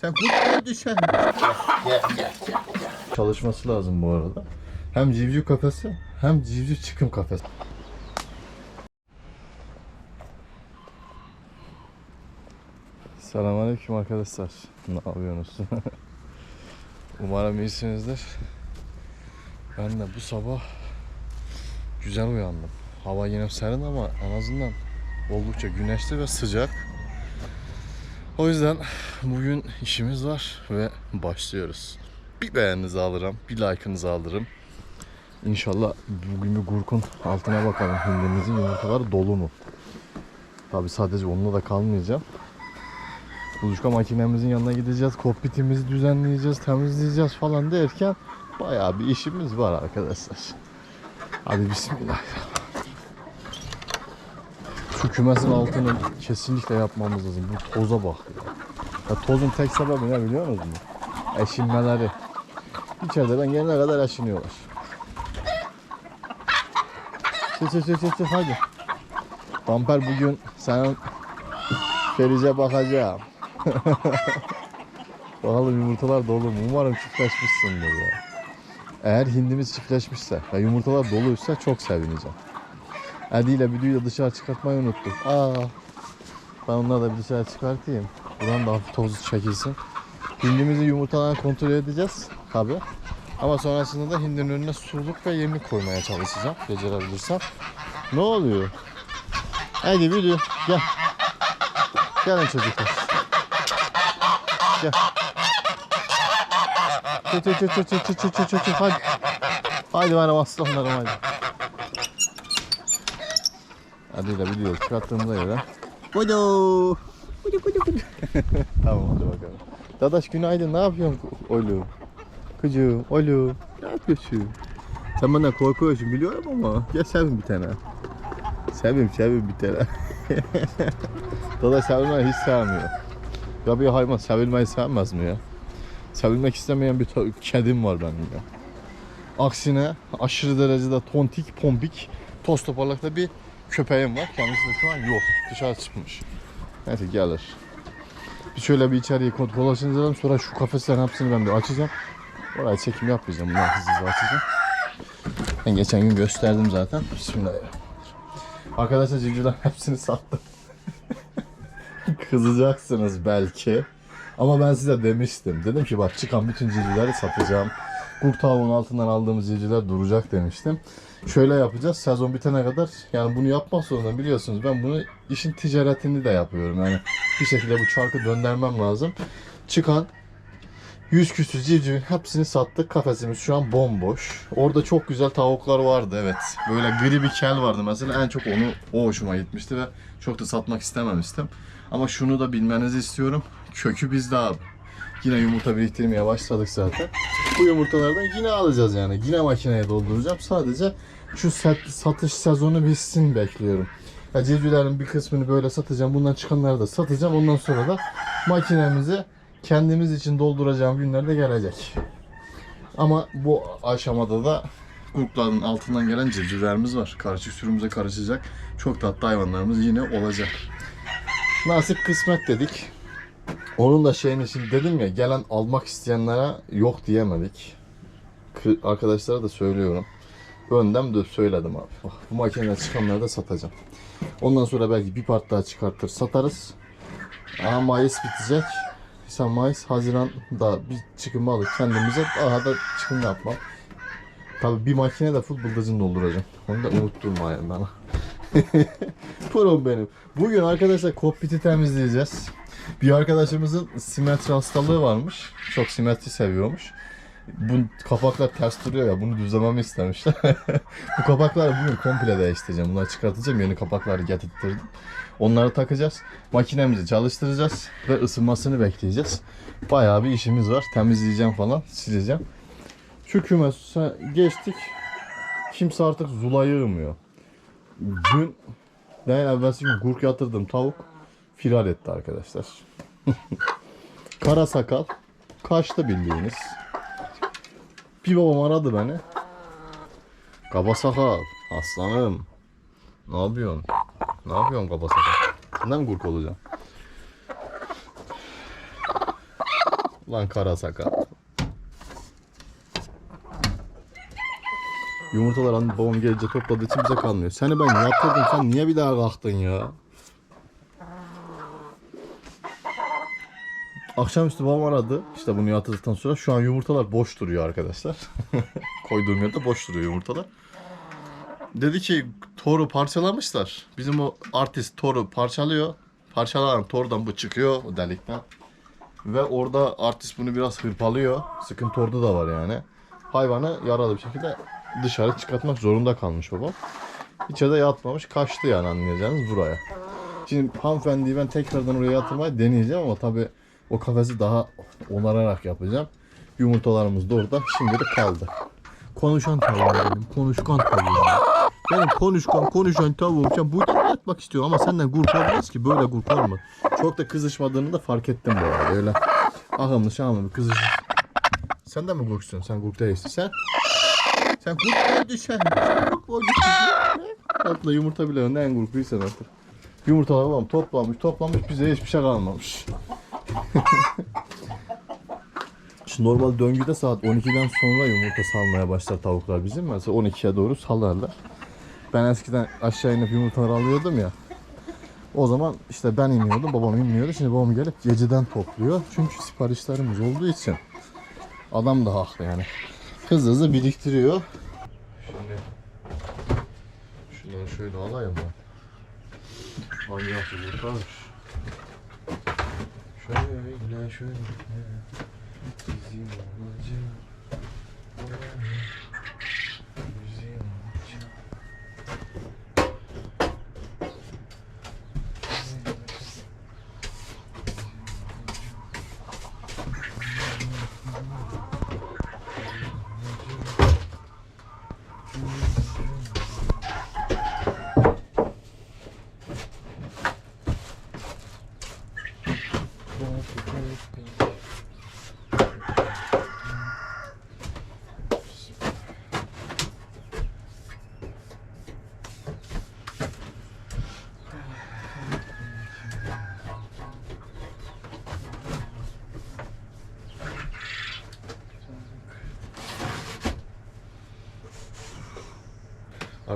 Sen kurtlara düşen. Çalışması lazım bu arada. Hem civciv kafesi hem civciv çıkım kafesi. Selamünaleyküm arkadaşlar. Ne yapıyorsunuz? Umarım iyisinizdir. Ben de bu sabah güzel uyandım. Hava yine serin ama en azından oldukça güneşli ve sıcak. O yüzden bugün işimiz var ve başlıyoruz. Bir beğeninizi alırım, bir like'ınızı alırım. İnşallah bugün bir gurkun altına bakalım. Hindimizin yumurtaları dolu mu? Tabi sadece onunla da kalmayacağım. Kuluçka makinemizin yanına gideceğiz, kokpitimizi düzenleyeceğiz, temizleyeceğiz falan derken bayağı bir işimiz var arkadaşlar. Hadi bismillah. Şu kümesin altını kesinlikle yapmamız lazım. Bu toza bak ya. tozun tek sebebi ne biliyor musunuz? Eşinmeleri. İçeride ben gelene kadar eşiniyorlar. Çık çık çık çık hadi. Damper bugün sen Ferice bakacağım. Bakalım yumurtalar dolu mu? Umarım çiftleşmişsindir ya. Eğer hindimiz çiftleşmişse ve yumurtalar doluysa çok sevineceğim. Adi ile Büdü'yü de dışarı çıkartmayı unuttuk. Aa, ben onları da bir dışarı çıkartayım. Buradan da hafif toz çekilsin. Hindimizi yumurtadan kontrol edeceğiz tabi. Ama sonrasında da hindinin önüne suluk ve yemlik koymaya çalışacağım. Becerebilirsem. Ne oluyor? Haydi Büdü gel. Gelin çocuklar. Gel. Çık çık çık çık çık çık çık çık. Hadi. Hadi bana aslanlarım hadi. Hadi de biliyor çıkarttığımda göre. Kudu. Kudu kudu kudu. tamam hadi bakalım. Dadaş günaydın ne yapıyorsun oğlum? Kıcığım oğlum ne yapıyorsun? Sen benden korkuyorsun biliyorum ama gel sevin bir tane. Sevim sevim bir tane. Dadaş sevilmeyi hiç sevmiyor. Ya bir hayvan sevilmeyi sevmez mi ya? Sevilmek istemeyen bir kedim var benim ya. Aksine aşırı derecede tontik, pompik, toz toparlakta bir köpeğim var. Kendisi de şu an yok. Dışarı çıkmış. Neyse gelir. Bir şöyle bir içeriye kod dolaşınca sonra şu kafeslerin hepsini ben bir açacağım. Oraya çekim yapmayacağım. Bunları hızlı hızlı açacağım. Ben geçen gün gösterdim zaten. Bismillahirrahmanirrahim. Arkadaşlar civcivlerin hepsini sattım. Kızacaksınız belki. Ama ben size demiştim. Dedim ki bak çıkan bütün civcivleri satacağım. Kurt tavuğun altından aldığımız civcivler duracak demiştim. Şöyle yapacağız. Sezon bitene kadar yani bunu yapmak zorunda biliyorsunuz. Ben bunu işin ticaretini de yapıyorum. Yani bir şekilde bu çarkı döndürmem lazım. Çıkan 100 küsür civcivin hepsini sattık. Kafesimiz şu an bomboş. Orada çok güzel tavuklar vardı evet. Böyle gri bir kel vardı mesela. En çok onu o hoşuma gitmişti ve çok da satmak istememiştim. Ama şunu da bilmenizi istiyorum. Kökü bizde abi. Yine yumurta biriktirmeye başladık zaten. Bu yumurtalardan yine alacağız yani. Yine makineye dolduracağım. Sadece şu sat- satış sezonu bitsin bekliyorum. Ya civcivlerin bir kısmını böyle satacağım. Bundan çıkanları da satacağım. Ondan sonra da makinemizi kendimiz için dolduracağım günler de gelecek. Ama bu aşamada da grupların altından gelen civcivlerimiz var. Karışık sürümüze karışacak. Çok tatlı hayvanlarımız yine olacak. Nasip kısmet dedik. Onun da şeyin için dedim ya gelen almak isteyenlere yok diyemedik. Arkadaşlara da söylüyorum. Önden de söyledim abi. Bak, bu makineden çıkanları da satacağım. Ondan sonra belki bir part daha çıkartır satarız. Aha Mayıs bitecek. Sen Mayıs, Haziran'da bir çıkım alıp kendimize daha da çıkım yapmam. Tabii bir makine de full bıldırcın dolduracağım. Onu da unutturma yani bana. Prom benim. Bugün arkadaşlar kokpiti temizleyeceğiz. Bir arkadaşımızın simetri hastalığı varmış. Çok simetri seviyormuş. Bu kapaklar ters duruyor ya bunu düzlememi istemişler. Bu kapakları bugün komple değiştireceğim. Bunları çıkartacağım. Yeni kapakları getirttirdim. Onları takacağız. Makinemizi çalıştıracağız ve ısınmasını bekleyeceğiz. Bayağı bir işimiz var. Temizleyeceğim falan, sileceğim. Şu kümese geçtik. Kimse artık zula yığmıyor. Dün değil evvelsi gün gurk yatırdım tavuk firar etti arkadaşlar. Kara sakal kaçtı bildiğiniz. Bir babam aradı beni. Kaba sakal aslanım. Ne yapıyorsun? Ne yapıyorsun kaba sakal? Senden mi gurk olacağım? Lan kara sakal. Yumurtalar annem babam gelince topladığı için bize kalmıyor. Seni ben yatırdım sen niye bir daha kalktın ya? Akşamüstü babam aradı. İşte bunu yatırdıktan sonra şu an yumurtalar boş duruyor arkadaşlar. Koyduğum yerde boş duruyor yumurtalar. Dedi ki toru parçalamışlar. Bizim o artist toru parçalıyor. Parçalanan tordan bu çıkıyor o delikten. Ve orada artist bunu biraz hırpalıyor. Sıkıntı orada da var yani. Hayvanı yaralı bir şekilde dışarı çıkartmak zorunda kalmış babam. İçeride yatmamış kaçtı yani anlayacağınız buraya. Şimdi hanımefendiyi ben tekrardan oraya yatırmayı deneyeceğim ama tabi o kafesi daha onararak yapacağım. Yumurtalarımız da orada şimdilik kaldı. Konuşan tavuğum benim. Konuşkan tavuğum. Benim konuşkan konuşan tavuğum. Sen burada yatmak istiyor ama senden kurtarmaz ki. Böyle kurtar mı? Çok da kızışmadığını da fark ettim bu arada. Öyle ahımlı şahımlı bir kızış. Sen de mi kurksun? Sen kurk değilsin. Sen? Sen kurk o Atla yumurta bile önden kurkuysan artık. Yumurtalar babam toplamış toplamış bize hiçbir şey kalmamış. Şu normal döngüde saat 12'den sonra yumurta salmaya başlar tavuklar bizim. Mesela 12'ye doğru salarlar. Ben eskiden aşağı inip yumurtaları alıyordum ya. O zaman işte ben iniyordum, babam inmiyordu. Şimdi babam gelip geceden topluyor. Çünkü siparişlerimiz olduğu için. Adam da haklı yani. Hızlı hızlı biriktiriyor. Şimdi şunları şöyle alayım ben. Manyak yumurtamış. Şöyle şöyle. Bizim olacak.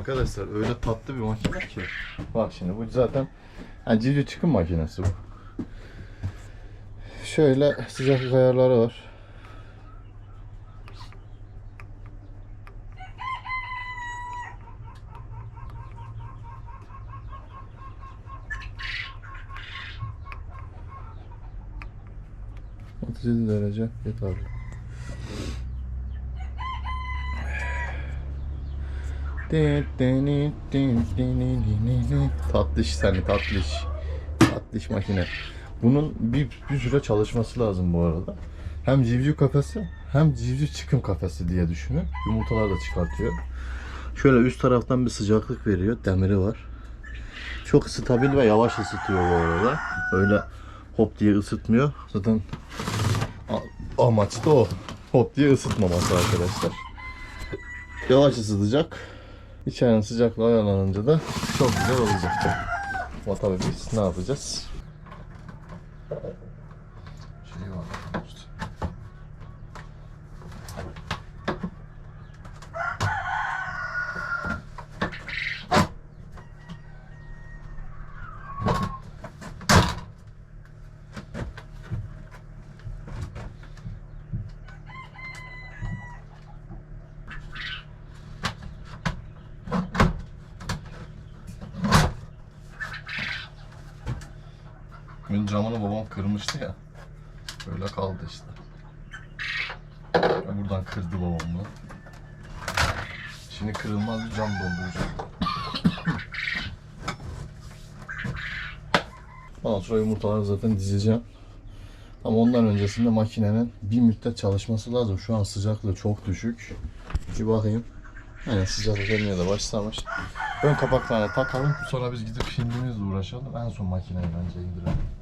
Arkadaşlar öyle tatlı bir makine ki. Bak şimdi bu zaten yani civciv çıkım makinesi bu. Şöyle sıcaklık ayarları var. Derece yeterli. Tatlış seni tatlış. Tatlış makine. Bunun bir, bir süre çalışması lazım bu arada. Hem civciv kafesi hem civciv çıkım kafesi diye düşünün. Yumurtalar da çıkartıyor. Şöyle üst taraftan bir sıcaklık veriyor. Demiri var. Çok stabil ve yavaş ısıtıyor bu arada. Öyle hop diye ısıtmıyor. Zaten amaç da o. Hop diye ısıtmaması arkadaşlar. Yavaş ısıtacak. İçerinin sıcaklığı ayarlanınca da çok güzel olacak. Ama tabii biz ne yapacağız? Ön camını babam kırmıştı ya. Böyle kaldı işte. Ya buradan kırdı babam bunu. Şimdi kırılmaz bir cam dolduracak. Ondan sonra yumurtaları zaten dizeceğim. Ama ondan öncesinde makinenin bir müddet çalışması lazım. Şu an sıcaklığı çok düşük. Bir bakayım. Aynen sıcaklık gelmeye de başlamış. Ön kapaklarını takalım. Sonra biz gidip hindimizle uğraşalım. En son makineyi bence indirelim.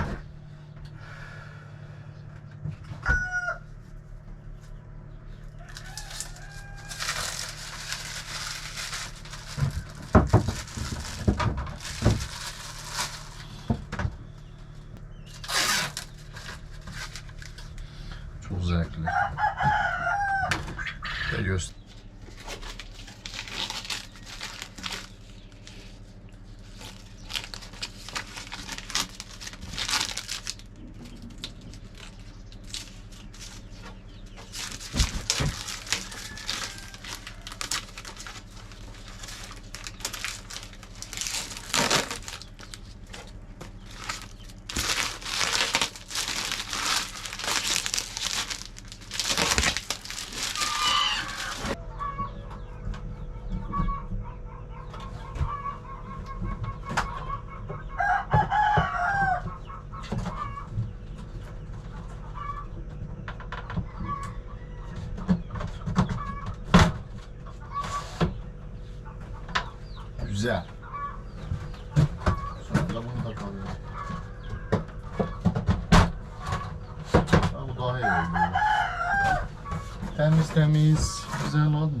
Temiz güzel oldu.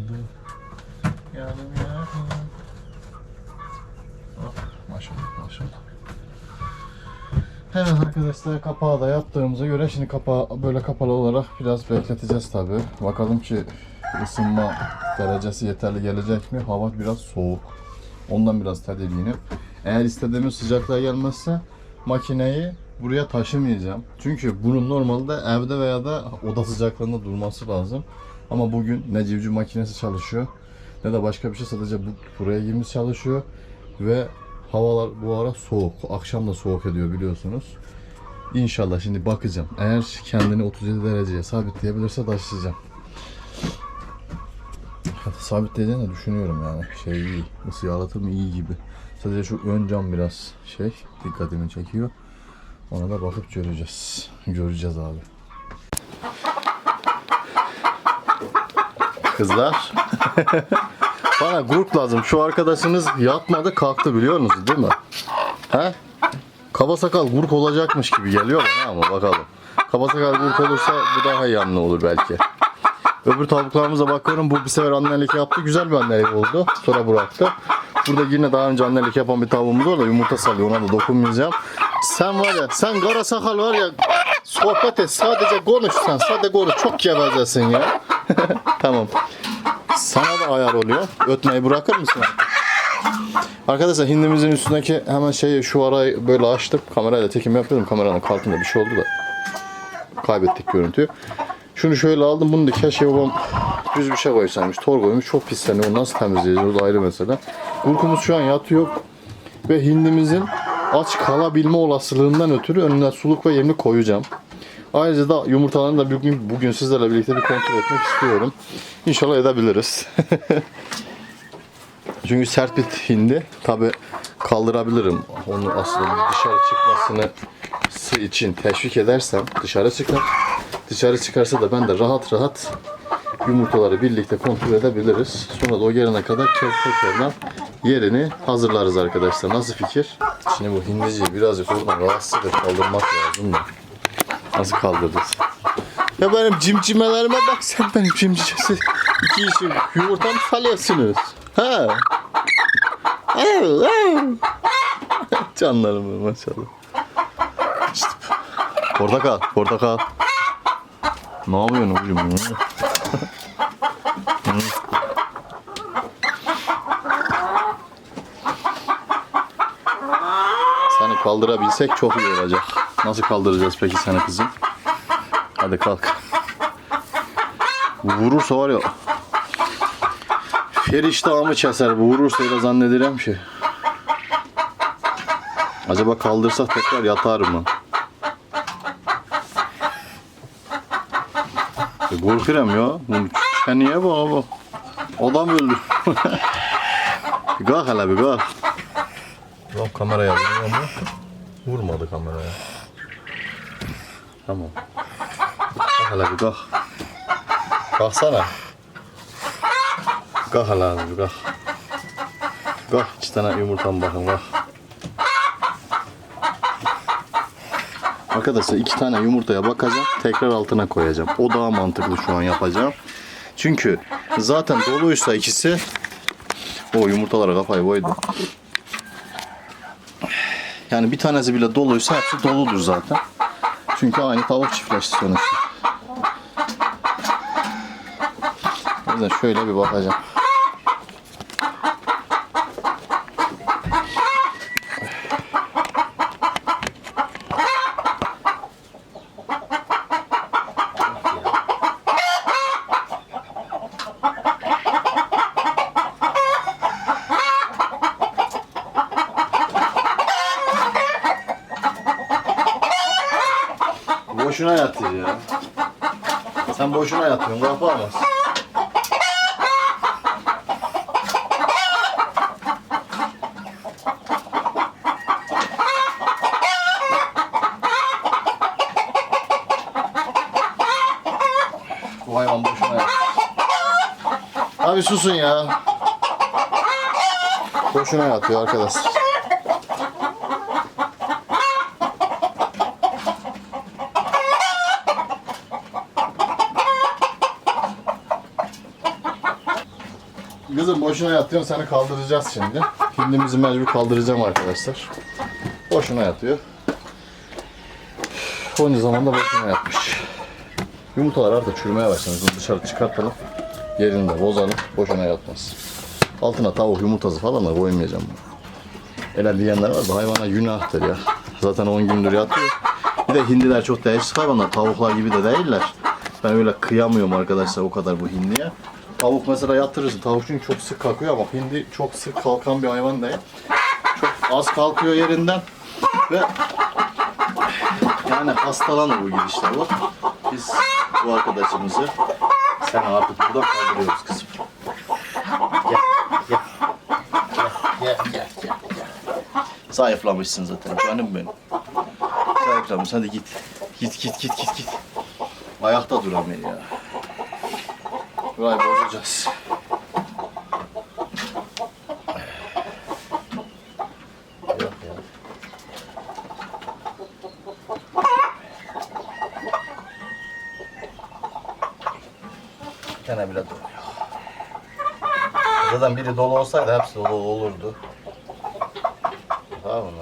Yardım yardım. Oh, maşallah maşallah. Evet arkadaşlar kapağı da yaptığımıza göre şimdi kapağı böyle kapalı olarak biraz bekleteceğiz tabi. Bakalım ki ısınma derecesi yeterli gelecek mi? Hava biraz soğuk. Ondan biraz tedirginim. Eğer istediğimiz sıcaklığa gelmezse makineyi buraya taşımayacağım. Çünkü bunun normalde evde veya da oda sıcaklığında durması lazım. Ama bugün ne civciv makinesi çalışıyor ne de başka bir şey sadece bu buraya girmiş çalışıyor ve havalar bu ara soğuk. Akşam da soğuk ediyor biliyorsunuz. İnşallah şimdi bakacağım. Eğer kendini 37 dereceye sabitleyebilirse taşıyacağım. Sabitleyeceğini de düşünüyorum yani. Şey iyi. Isı yalıtım iyi gibi. Sadece şu ön cam biraz şey dikkatimi çekiyor. Ona da bakıp göreceğiz. Göreceğiz abi. Kızlar. Bana grup lazım. Şu arkadaşınız yatmadı kalktı biliyor musunuz değil mi? He? Kaba sakal gurk olacakmış gibi geliyor bana ama bakalım. Kaba sakal gurk olursa bu daha iyi anlı olur belki. Öbür tavuklarımıza bakıyorum bu bir sefer annelik yaptı. Güzel bir annelik oldu. Sonra bıraktı. Burada yine daha önce annelik yapan bir tavuğumuz var da yumurta salıyor. Ona da dokunmayacağım. Sen var ya sen kara sakal var ya sohbet et sadece konuş sen sadece konuş çok gevezesin ya. tamam. Sana da ayar oluyor. Ötmeyi bırakır mısın? Arkadaşlar hindimizin üstündeki hemen şeyi şu arayı böyle açtım. Kamerayla çekim yapıyordum. Kameranın kalkında bir şey oldu da. Kaybettik görüntüyü. Şunu şöyle aldım. Bunu da keşke babam düz bir şey koysaymış. Tor koymuş. Çok pisleniyor. Onu nasıl temizleyeceğiz? O da ayrı mesele. Kurkumuz şu an yatıyor. Ve hindimizin aç kalabilme olasılığından ötürü önüne suluk ve yemlik koyacağım. Ayrıca da yumurtalarını da bugün, bugün sizlerle birlikte bir kontrol etmek istiyorum. İnşallah edebiliriz. Çünkü sert bir hindi. Tabi kaldırabilirim. Onu aslında dışarı çıkmasını için teşvik edersem dışarı çıkar. Dışarı çıkarsa da ben de rahat rahat yumurtaları birlikte kontrol edebiliriz. Sonra da o gelene kadar tek- tekrardan yerini hazırlarız arkadaşlar. Nasıl fikir? Şimdi bu hindiciyi birazcık oradan rahatsız edip kaldırmak lazım da. Nasıl kaldırırız? Ya benim cimcimelerime bak sen benim cimcicesi. İki işi yumurta mı salıyorsunuz? Ha? Canlarım maşallah. İşte. Portakal, portakal. Ne yapıyorsun oğlum? Seni kaldırabilsek çok iyi olacak. Nasıl kaldıracağız peki seni kızım? Hadi kalk. Vurursa var ya Feriştahımı keser bu vurursa da zannederim ki. Acaba kaldırsak tekrar yatar mı? E, korkuyorum ya. Bunu çeneye bak bak. Adam öldü. bir kalk hele bir kalk. Lan kameraya mu? Vurmadı kameraya. Tamam. Hele bir kalk. Kalksana. Kalk hele abi kalk. Kalk iki tane yumurtam bakın kalk. Arkadaşlar iki tane yumurtaya bakacağım. Tekrar altına koyacağım. O daha mantıklı şu an yapacağım. Çünkü zaten doluysa ikisi o yumurtalara kafayı koydu. Yani bir tanesi bile doluysa hepsi doludur zaten. Çünkü aynı tavuk çiftleşti sonuçta. O yüzden şöyle bir bakacağım. Sen boşuna yatıyorsun, kapamaz. Bu hayvan boşuna yatıyor. Abi susun ya. Boşuna yatıyor arkadaşlar. Kızım boşuna yatıyorsun seni kaldıracağız şimdi. Hindimizi mecbur kaldıracağım arkadaşlar. Boşuna yatıyor. Onca zaman da boşuna yatmış. Yumurtalar artık çürümeye başlamış. Bunu dışarı çıkartalım. Yerinde bozalım. Boşuna yatmaz. Altına tavuk yumurtası falan da koymayacağım. Öyle diyenler var da hayvana günahtır ya. Zaten 10 gündür yatıyor. Bir de hindiler çok değişik hayvanlar. Tavuklar gibi de değiller. Ben öyle kıyamıyorum arkadaşlar o kadar bu hindiye. Tavuk mesela yatırırsın. Tavuk çünkü çok sık kalkıyor ama hindi çok sık kalkan bir hayvan değil. Çok az kalkıyor yerinden ve yani hastalanır bu gidişler var. Biz bu arkadaşımızı sen artık buradan kaldırıyoruz kızım. Gel. Gel, gel, gel, gel, gel. Zayıflamışsın zaten canım benim. Zayıflamış. Hadi git. Git, git, git, git, git. Ayakta duramıyor ya. Burayı bozacağız. Bir tane bile dolu yok. Zaten biri dolu olsaydı hepsi dolu olurdu. Tamam mı?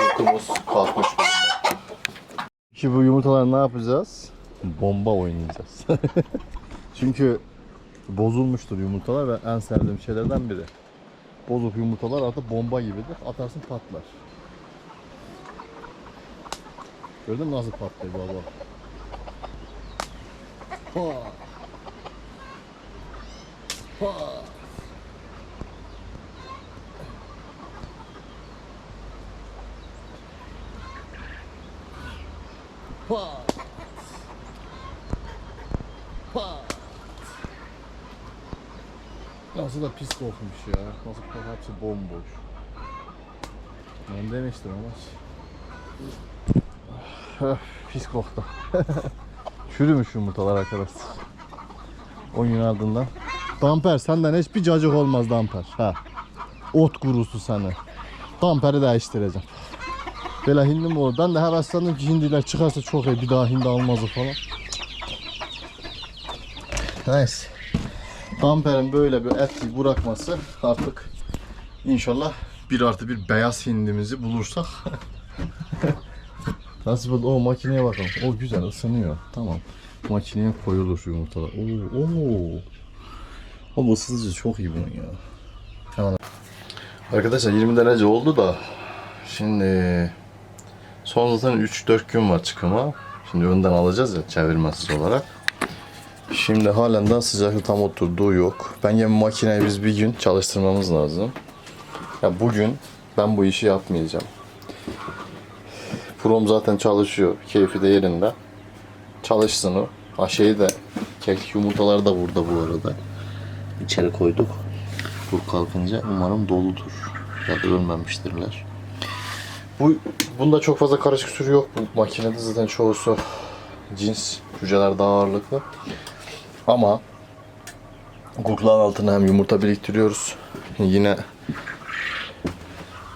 Uykumuz kalkmış durumda. Ki bu yumurtaları ne yapacağız? Bomba oynayacağız. Çünkü bozulmuştur yumurtalar ve en sevdiğim şeylerden biri. Bozuk yumurtalar artık bomba gibidir. Atarsın patlar. Gördün mü nasıl patlıyor baba? Ha. Ha. Nasıl da pis kokmuş ya. Nasıl kokmuş hepsi bomboş. Ben demiştim ama. Pis koktu. Çürümüş yumurtalar arkadaşlar. O gün ardından. Damper senden hiçbir cacık olmaz Damper. Ha. Ot kurusu seni. Damper'i değiştireceğim. Böyle hindi mi olur? Ben de heveslendim ki hindiler çıkarsa çok iyi. Bir daha hindi almazı falan. Neyse. Damper'in böyle bir etki bırakması artık inşallah bir artı bir beyaz hindimizi bulursak Nasıl buldu? O makineye bakalım. O güzel ısınıyor. Tamam. Makineye koyulur yumurtalar. Oo, oo. O ısıtıcı çok iyi bunun ya. Hemen. Arkadaşlar 20 derece oldu da şimdi Son zaten 3-4 gün var çıkıma. Şimdi önden alacağız ya çevirmesiz olarak. Şimdi halen daha sıcaklık tam oturduğu yok. Bence makineyi biz bir gün çalıştırmamız lazım. Ya bugün ben bu işi yapmayacağım. Prom zaten çalışıyor. Keyfi de yerinde. Çalışsın o. Ha şeyi de kek yumurtaları da burada bu arada. İçeri koyduk. Bu kalkınca umarım doludur. Ya da ölmemiştirler. Bu bunda çok fazla karışık sürü yok bu makinede zaten çoğusu cins hücreler daha ağırlıklı. Ama Google'ın altına hem yumurta biriktiriyoruz. Yine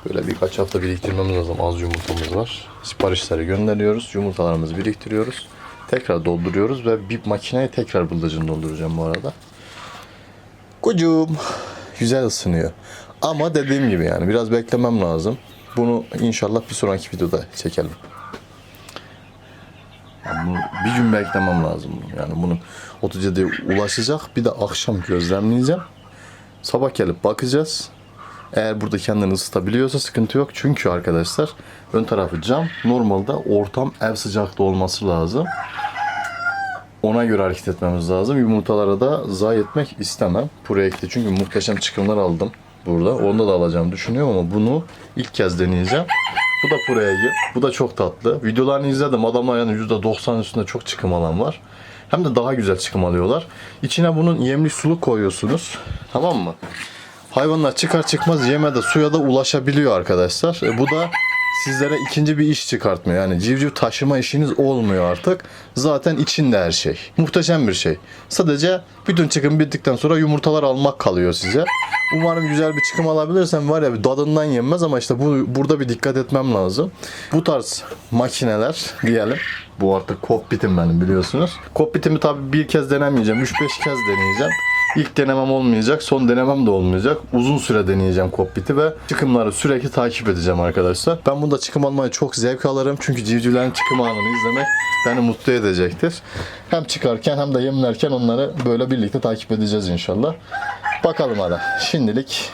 böyle birkaç hafta biriktirmemiz lazım. Az yumurtamız var. Siparişleri gönderiyoruz. Yumurtalarımızı biriktiriyoruz. Tekrar dolduruyoruz ve bir makineye tekrar bıldırcın dolduracağım bu arada. Kucum. Güzel ısınıyor. Ama dediğim gibi yani biraz beklemem lazım. Bunu inşallah bir sonraki videoda çekelim. Bunu gün beklemem lazım. bunu. Yani bunun 37'ye ulaşacak. Bir de akşam gözlemleyeceğim. Sabah gelip bakacağız. Eğer burada kendini ısıtabiliyorsa sıkıntı yok. Çünkü arkadaşlar ön tarafı cam. Normalde ortam ev sıcaklığı olması lazım. Ona göre hareket etmemiz lazım. Yumurtalara da zayi etmek istemem. Projekte çünkü muhteşem çıkımlar aldım burada. Onda da alacağım düşünüyorum ama bunu ilk kez deneyeceğim. Bu da Project. Bu da çok tatlı. Videolarını izledim. Adamlar yani %90 üstünde çok çıkım alan var. Hem de daha güzel çıkım alıyorlar. İçine bunun yemli suluk koyuyorsunuz. Tamam mı? Hayvanlar çıkar çıkmaz yeme de suya da ulaşabiliyor arkadaşlar. E, bu da sizlere ikinci bir iş çıkartmıyor. Yani civciv taşıma işiniz olmuyor artık. Zaten içinde her şey. Muhteşem bir şey. Sadece bütün çıkım bittikten sonra yumurtalar almak kalıyor size. Umarım güzel bir çıkım alabilirsem var ya bir dadından yenmez ama işte bu burada bir dikkat etmem lazım. Bu tarz makineler diyelim. Bu artık kokpitim benim biliyorsunuz. Kokpitimi tabii bir kez denemeyeceğim. 3-5 kez deneyeceğim. İlk denemem olmayacak, son denemem de olmayacak. Uzun süre deneyeceğim kokpiti ve çıkımları sürekli takip edeceğim arkadaşlar. Ben bunda çıkım almayı çok zevk alırım. Çünkü civcivlerin çıkım anını izlemek beni mutlu edecektir. Hem çıkarken hem de yemlerken onları böyle birlikte takip edeceğiz inşallah. Bakalım hadi. Şimdilik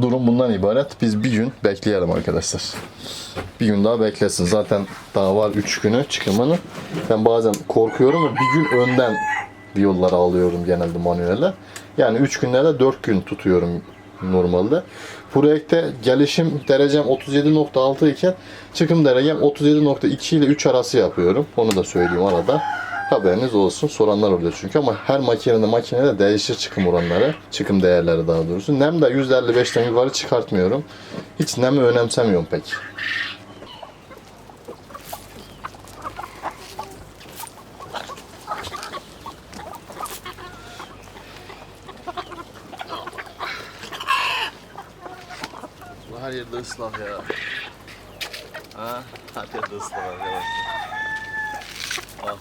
durum bundan ibaret. Biz bir gün bekleyelim arkadaşlar. Bir gün daha beklesin. Zaten daha var 3 günü çıkımını. Ben bazen korkuyorum ve bir gün önden yolları alıyorum genelde manuele. Yani 3 günlerde 4 gün tutuyorum normalde. Projekte gelişim derecem 37.6 iken çıkım derecem 37.2 ile 3 arası yapıyorum. Onu da söyleyeyim arada. Haberiniz olsun. Soranlar oluyor çünkü ama her makinede makinede değişir çıkım oranları. Çıkım değerleri daha doğrusu. Nem de %55'ten yukarı çıkartmıyorum. Hiç nemi önemsemiyorum pek. Her yerde ıslak ya. Ha, her yerde ıslak arkadaşlar. Al.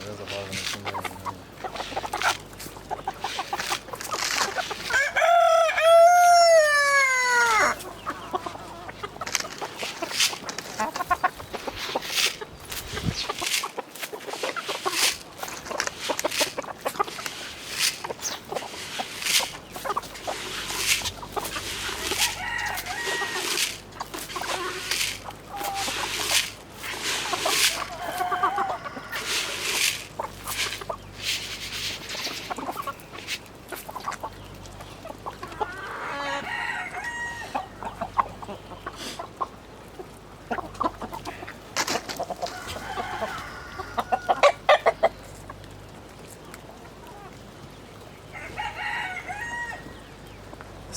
Biraz da bazen ısınıyorum.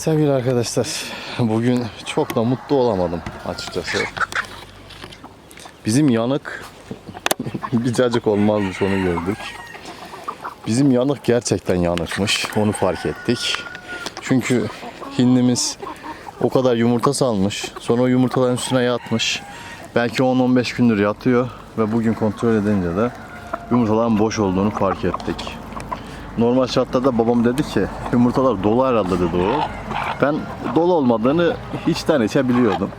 Sevgili arkadaşlar, bugün çok da mutlu olamadım açıkçası. Bizim yanık bir olmazmış onu gördük. Bizim yanık gerçekten yanıkmış. Onu fark ettik. Çünkü hindimiz o kadar yumurta salmış. Sonra o yumurtaların üstüne yatmış. Belki 10-15 gündür yatıyor. Ve bugün kontrol edince de yumurtaların boş olduğunu fark ettik. Normal şartlarda babam dedi ki yumurtalar dolu herhalde dedi o. Ben dolu olmadığını içten içe biliyordum.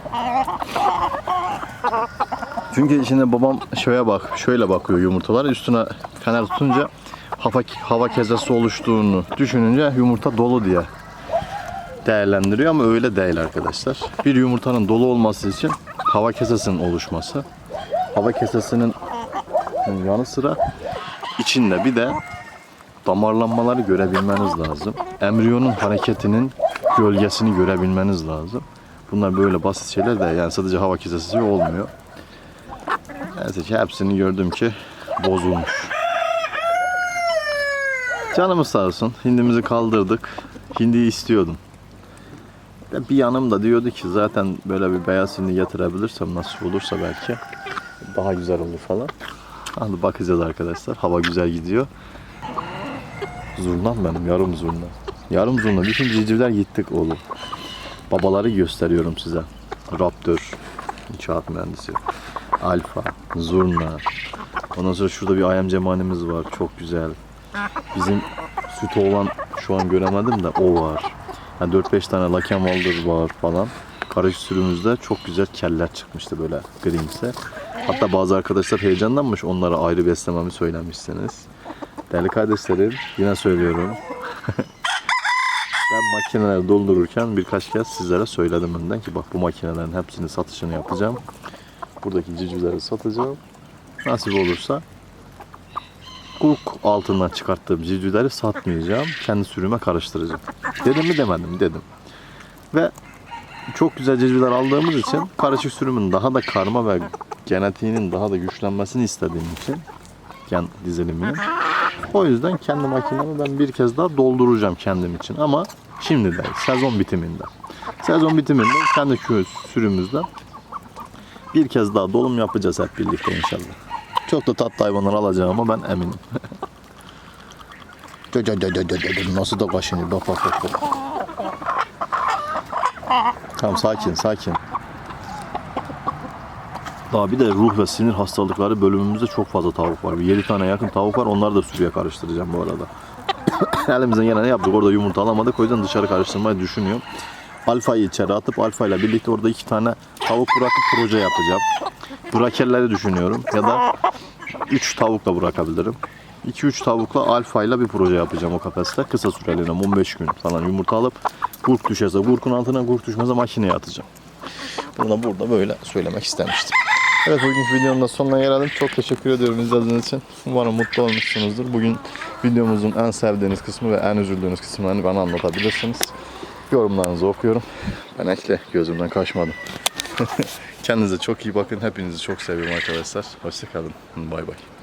Çünkü şimdi babam şöyle bak, şöyle bakıyor yumurtalar üstüne fener tutunca hava hava kezesi oluştuğunu düşününce yumurta dolu diye değerlendiriyor ama öyle değil arkadaşlar. Bir yumurtanın dolu olması için hava kesesinin oluşması. Hava kesesinin yanı sıra içinde bir de damarlanmaları görebilmeniz lazım. Embriyonun hareketinin gölgesini görebilmeniz lazım. Bunlar böyle basit şeyler de yani sadece hava kesesi olmuyor. Neyse ki hepsini gördüm ki bozulmuş. Canımız sağ olsun. Hindimizi kaldırdık. Hindiyi istiyordum. Bir yanım da diyordu ki zaten böyle bir beyaz hindi getirebilirsem nasıl olursa belki daha güzel olur falan. Hadi bakacağız arkadaşlar. Hava güzel gidiyor. Zurnam benim, yarım zurna. Yarım zurna. Bütün civcivler gittik oğlum. Babaları gösteriyorum size. Raptor, inşaat mühendisi. Alfa, zurna. Ondan sonra şurada bir ayam cemanimiz var. Çok güzel. Bizim sütü olan şu an göremedim de o var. Yani 4-5 tane Laken Walder var falan. Karış sürümüzde çok güzel keller çıkmıştı böyle grimse. Hatta bazı arkadaşlar heyecanlanmış onlara ayrı beslememi söylemişsiniz. Değerli kardeşlerim yine söylüyorum. ben makineleri doldururken birkaç kez sizlere söyledim önden ki bak bu makinelerin hepsini satışını yapacağım. Buradaki civcivleri satacağım. Nasip olursa kuruk altından çıkarttığım civcivleri satmayacağım. Kendi sürüme karıştıracağım. Dedim mi demedim dedim. Ve çok güzel civcivler aldığımız için karışık sürümün daha da karma ve genetiğinin daha da güçlenmesini istediğim için gen diziliminin. O yüzden kendi makinemi ben bir kez daha dolduracağım kendim için ama şimdi değil, sezon bitiminde. Sezon bitiminde kendi sürümüzde bir kez daha dolum yapacağız hep birlikte inşallah. Çok da tatlı hayvanlar alacağıma ben eminim. Nasıl da kaşınıyor bak bak. bak. Tamam sakin sakin. Daha bir de ruh ve sinir hastalıkları bölümümüzde çok fazla tavuk var. Bir 7 tane yakın tavuk var. Onları da sürüye karıştıracağım bu arada. Elimizden geleni yaptık. Orada yumurta alamadık. O yüzden dışarı karıştırmayı düşünüyorum. Alfayı içeri atıp alfayla birlikte orada iki tane tavuk bırakıp proje yapacağım. Brakerleri düşünüyorum. Ya da 3 tavukla bırakabilirim. 2-3 tavukla alfayla bir proje yapacağım o kafeste. Kısa süreliğine 15 gün falan yumurta alıp kurk düşerse kurkun altına kurk düşmezse makineye atacağım. Bunu da burada böyle söylemek istemiştim. Evet bugünkü videonun da sonuna gelelim. Çok teşekkür ediyorum izlediğiniz için. Umarım mutlu olmuşsunuzdur. Bugün videomuzun en sevdiğiniz kısmı ve en üzüldüğünüz kısımlarını bana anlatabilirsiniz. Yorumlarınızı okuyorum. Ben ekle gözümden kaçmadım. Kendinize çok iyi bakın. Hepinizi çok seviyorum arkadaşlar. Hoşçakalın. Bay bay.